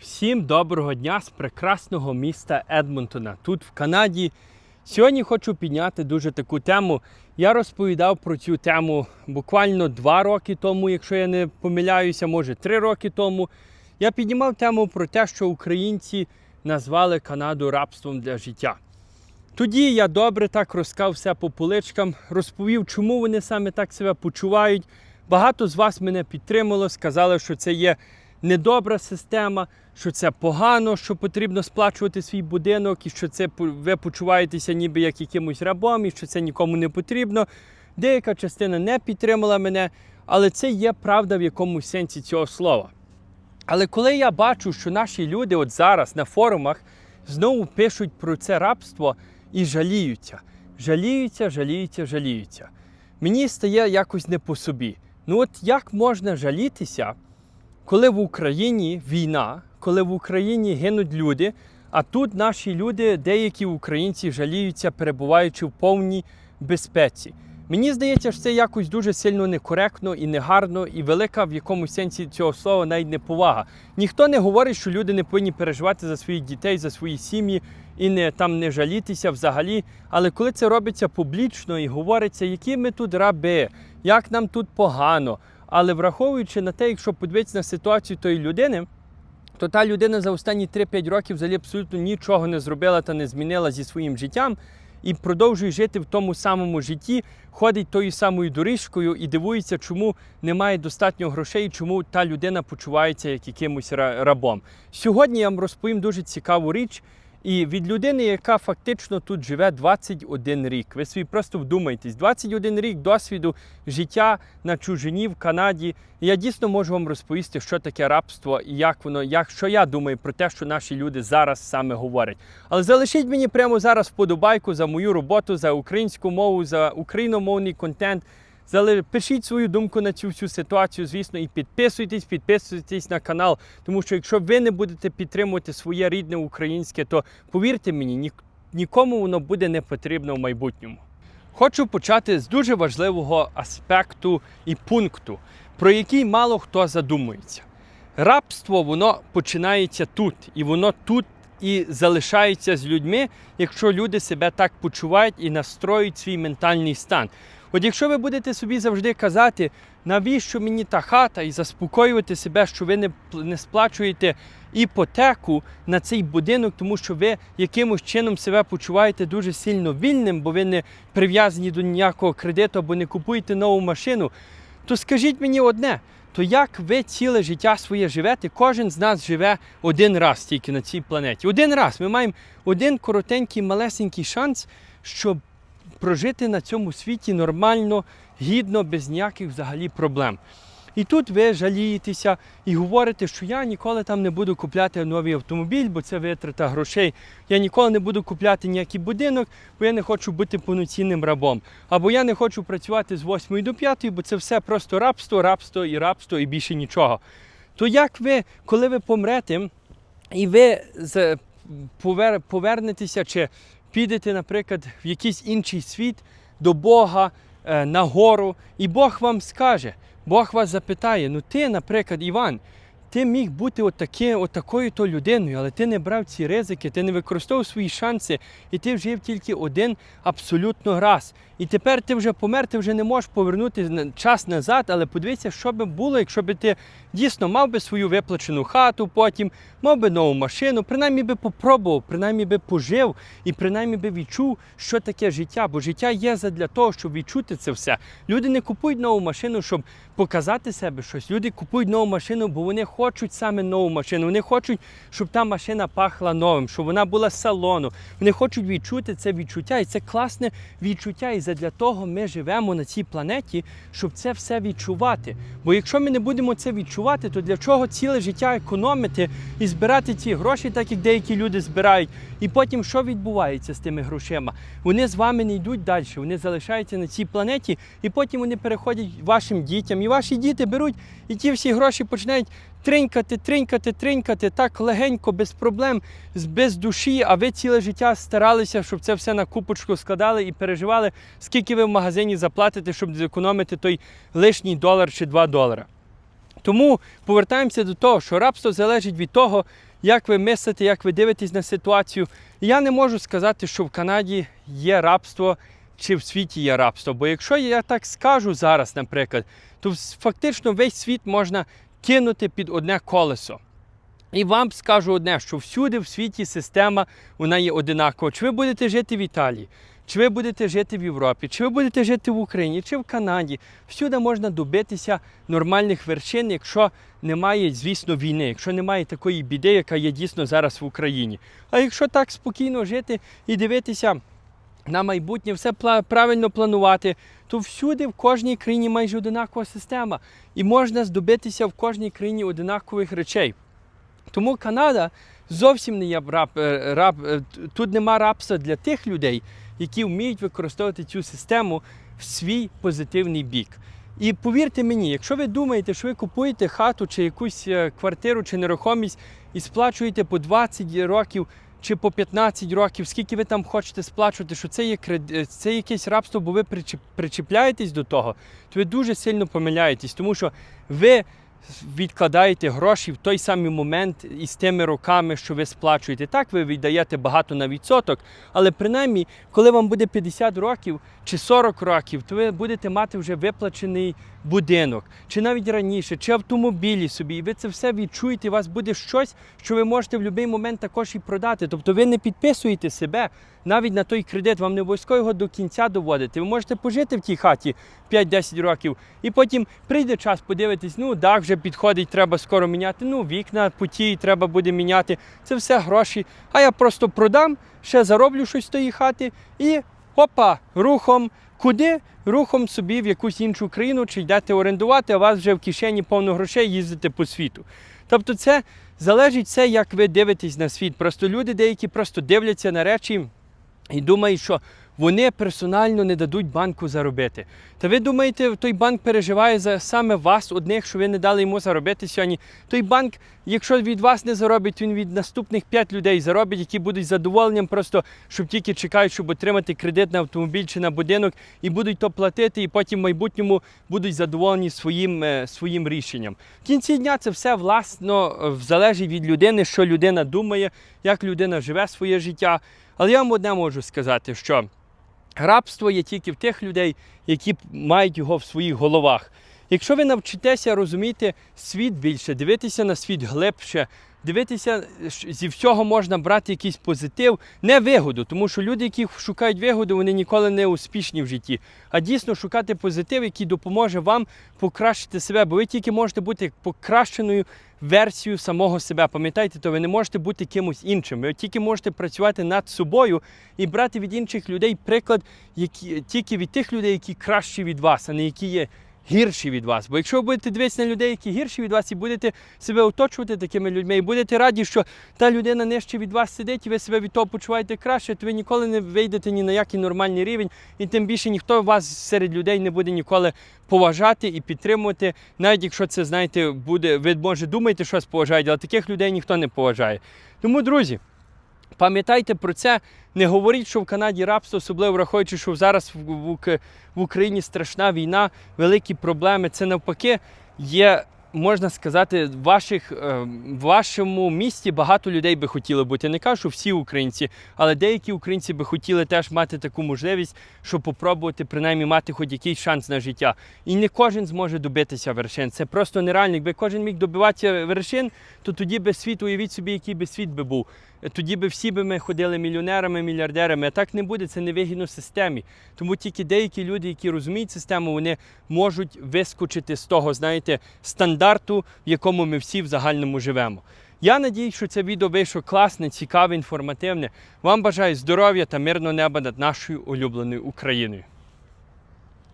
Всім доброго дня з прекрасного міста Едмонтона, тут в Канаді. Сьогодні хочу підняти дуже таку тему. Я розповідав про цю тему буквально два роки тому, якщо я не помиляюся, може три роки тому. Я піднімав тему про те, що українці назвали Канаду рабством для життя. Тоді я добре так розкав все по поличкам, розповів, чому вони саме так себе почувають. Багато з вас мене підтримало, сказали, що це є недобра система, що це погано, що потрібно сплачувати свій будинок, і що це ви почуваєтеся ніби як якимось рабом, і що це нікому не потрібно. Деяка частина не підтримала мене, але це є правда в якомусь сенсі цього слова. Але коли я бачу, що наші люди от зараз на форумах знову пишуть про це рабство і жаліються, жаліються, жаліються, жаліються. Мені стає якось не по собі. Ну от як можна жалітися, коли в Україні війна, коли в Україні гинуть люди, а тут наші люди, деякі українці жаліються, перебуваючи в повній безпеці. Мені здається, що це якось дуже сильно некоректно і негарно, і велика в якомусь сенсі цього слова навіть неповага. Ніхто не говорить, що люди не повинні переживати за своїх дітей, за свої сім'ї і не там не жалітися взагалі. Але коли це робиться публічно і говориться, які ми тут раби, як нам тут погано. Але враховуючи на те, якщо подивитися на ситуацію тої людини, то та людина за останні 3-5 років взагалі абсолютно нічого не зробила та не змінила зі своїм життям і продовжує жити в тому самому житті, ходить тою самою доріжкою і дивується, чому немає достатньо грошей, чому та людина почувається як якимось рабом. Сьогодні я вам розповім дуже цікаву річ. І від людини, яка фактично тут живе 21 рік. Ви собі просто вдумайтесь, 21 рік досвіду життя на чужині в Канаді. Я дійсно можу вам розповісти, що таке рабство і як воно, як що я думаю про те, що наші люди зараз саме говорять. Але залишіть мені прямо зараз вподобайку за мою роботу, за українську мову, за україномовний контент. Пишіть свою думку на цю всю ситуацію, звісно, і підписуйтесь, підписуйтесь на канал. Тому що якщо ви не будете підтримувати своє рідне українське, то повірте мені, нікому воно буде не потрібно в майбутньому. Хочу почати з дуже важливого аспекту і пункту, про який мало хто задумується. Рабство воно починається тут, і воно тут і залишається з людьми, якщо люди себе так почувають і настроюють свій ментальний стан. От якщо ви будете собі завжди казати, навіщо мені та хата, і заспокоювати себе, що ви не, не сплачуєте іпотеку на цей будинок, тому що ви якимось чином себе почуваєте дуже сильно вільним, бо ви не прив'язані до ніякого кредиту або не купуєте нову машину, то скажіть мені одне. То як ви ціле життя своє живете, кожен з нас живе один раз тільки на цій планеті. Один раз. Ми маємо один коротенький, малесенький шанс, щоб прожити на цьому світі нормально, гідно, без ніяких взагалі проблем. І тут ви жалієтеся і говорите, що я ніколи там не буду купляти новий автомобіль, бо це витрата грошей. Я ніколи не буду купляти ніякий будинок, бо я не хочу бути повноцінним рабом. Або я не хочу працювати з 8 до 5, бо це все просто рабство, рабство і рабство, і більше нічого. То як ви, коли ви помрете, і ви повернетеся чи підете, наприклад, в якийсь інший світ до Бога е, на гору, і Бог вам скаже, Бог вас запитає: ну ти, наприклад, Іван, ти міг бути отаки, отакою то людиною, але ти не брав ці ризики, ти не використовував свої шанси, і ти жив тільки один абсолютно раз. І тепер ти вже помер, ти вже не можеш повернути час назад, але подивися, що би було, якщо би ти дійсно мав би свою виплачену хату потім, мав би нову машину, принаймні би попробував, принаймні би пожив і принаймні би відчув, що таке життя. Бо життя є задля того, щоб відчути це все. Люди не купують нову машину, щоб показати себе щось. Люди купують нову машину, бо вони саме нову машину. Вони хочуть, щоб та машина пахла новим, щоб вона була салону. Вони хочуть відчути це відчуття, і це класне відчуття. І задля того ми живемо на цій планеті, щоб це все відчувати. Бо якщо ми не будемо це відчувати, то для чого ціле життя економити і збирати ці гроші, так як деякі люди збирають. І потім що відбувається з тими грошима? Вони з вами не йдуть далі, вони залишаються на цій планеті, і потім вони переходять вашим дітям. І ваші діти беруть і ті всі гроші починають тринькати, тринькати, тринькати, так легенько, без проблем, без душі. А ви ціле життя старалися, щоб це все на купочку складали і переживали, скільки ви в магазині заплатите, щоб зекономити той лишній долар чи два долара. Тому повертаємося до того, що рабство залежить від того, як ви мислите, як ви дивитесь на ситуацію. Я не можу сказати, що в Канаді є рабство чи в світі є рабство. Бо якщо я так скажу зараз, наприклад, то фактично весь світ можна кинути під одне колесо. І вам скажу одне, що всюди в світі система вона є одинакова. Чи ви будете жити в Італії, чи ви будете жити в Європі, чи ви будете жити в Україні, чи в Канаді, всюди можна добитися нормальних вершин, якщо немає, звісно, війни, якщо немає такої біди, яка є дійсно зараз в Україні. А якщо так спокійно жити і дивитися на майбутнє, все правильно планувати, то всюди в кожній країні майже одинакова система. І можна здобитися в кожній країні одинакових речей. Тому Канада зовсім не є раб, е, раб. е, Тут нема рабства для тих людей, які вміють використовувати цю систему в свій позитивний бік. І повірте мені, якщо ви думаєте, що ви купуєте хату чи якусь е, квартиру чи нерухомість і сплачуєте по 20 років чи по 15 років, скільки ви там хочете сплачувати, що це є кред- е, це якесь рабство, бо ви причіп- причіпляєтесь до того, то ви дуже сильно помиляєтесь, тому що ви відкладаєте гроші в той самий момент із тими роками, що ви сплачуєте. Так, ви віддаєте багато на відсоток, але принаймні, коли вам буде 50 років чи 40 років, то ви будете мати вже виплачений будинок, чи навіть раніше, чи автомобілі собі. І ви це все відчуєте, у вас буде щось, що ви можете в будь-який момент також і продати. Тобто ви не підписуєте себе навіть на той кредит, вам не обов'язково його до кінця доводити. Ви можете пожити в тій хаті 5-10 років, і потім прийде час подивитись, ну дах вже підходить, треба скоро міняти. Ну, вікна путі треба буде міняти. Це все гроші. А я просто продам, ще зароблю щось з тої хати і опа, рухом. Куди? Рухом собі в якусь іншу країну чи йдете орендувати, а у вас вже в кишені повно грошей їздите по світу. Тобто це залежить все, як ви дивитесь на світ. Просто люди деякі просто дивляться на речі і думають, що вони персонально не дадуть банку заробити. Та ви думаєте, той банк переживає за саме вас одних, що ви не дали йому заробити сьогодні. Той банк, якщо від вас не заробить, він від наступних 5 людей заробить, які будуть задоволенням, просто щоб тільки чекають, щоб отримати кредит на автомобіль чи на будинок, і будуть то платити, і потім в майбутньому будуть задоволені своїм, е, своїм рішенням. В кінці дня це все власно е, залежить від людини, що людина думає, як людина живе своє життя. Але я вам одне можу сказати, що рабство є тільки в тих людей, які мають його в своїх головах. Якщо ви навчитеся розуміти світ більше, дивитися на світ глибше, дивитися, зі всього можна брати якийсь позитив, не вигоду, тому що люди, які шукають вигоду, вони ніколи не успішні в житті, а дійсно шукати позитив, який допоможе вам покращити себе, бо ви тільки можете бути покращеною версією самого себе. Пам'ятайте, то ви не можете бути кимось іншим. Ви тільки можете працювати над собою і брати від інших людей приклад, які тільки від тих людей, які кращі від вас, а не які є гірші від вас. Бо якщо ви будете дивитися на людей, які гірші від вас, і будете себе оточувати такими людьми, і будете раді, що та людина нижче від вас сидить, і ви себе від того почуваєте краще, то ви ніколи не вийдете ні на який нормальний рівень, і тим більше ніхто вас серед людей не буде ніколи поважати і підтримувати, навіть якщо це, знаєте, буде, ви може думаєте, що вас поважають, але таких людей ніхто не поважає. Тому, друзі. Пам'ятайте про це, не говоріть, що в Канаді рабство, особливо враховуючи, що зараз в, Україні страшна війна, великі проблеми. Це навпаки є, можна сказати, в ваших, е, в вашому місті багато людей би хотіли бути. Не кажу, що всі українці, але деякі українці би хотіли теж мати таку можливість, щоб попробувати принаймні мати хоч якийсь шанс на життя. І не кожен зможе добитися вершин. Це просто нереально. Якби кожен міг добиватися вершин, то тоді би світ, уявіть собі, який би світ би був. Тоді би всі би ми ходили мільйонерами, мільярдерами. А так не буде, це невигідно системі. Тому тільки деякі люди, які розуміють систему, вони можуть вискочити з того, знаєте, стандарту, в якому ми всі в загальному живемо. Я надіюсь, що це відео вийшло класне, цікаве, інформативне. Вам бажаю здоров'я та мирного неба над нашою улюбленою Україною.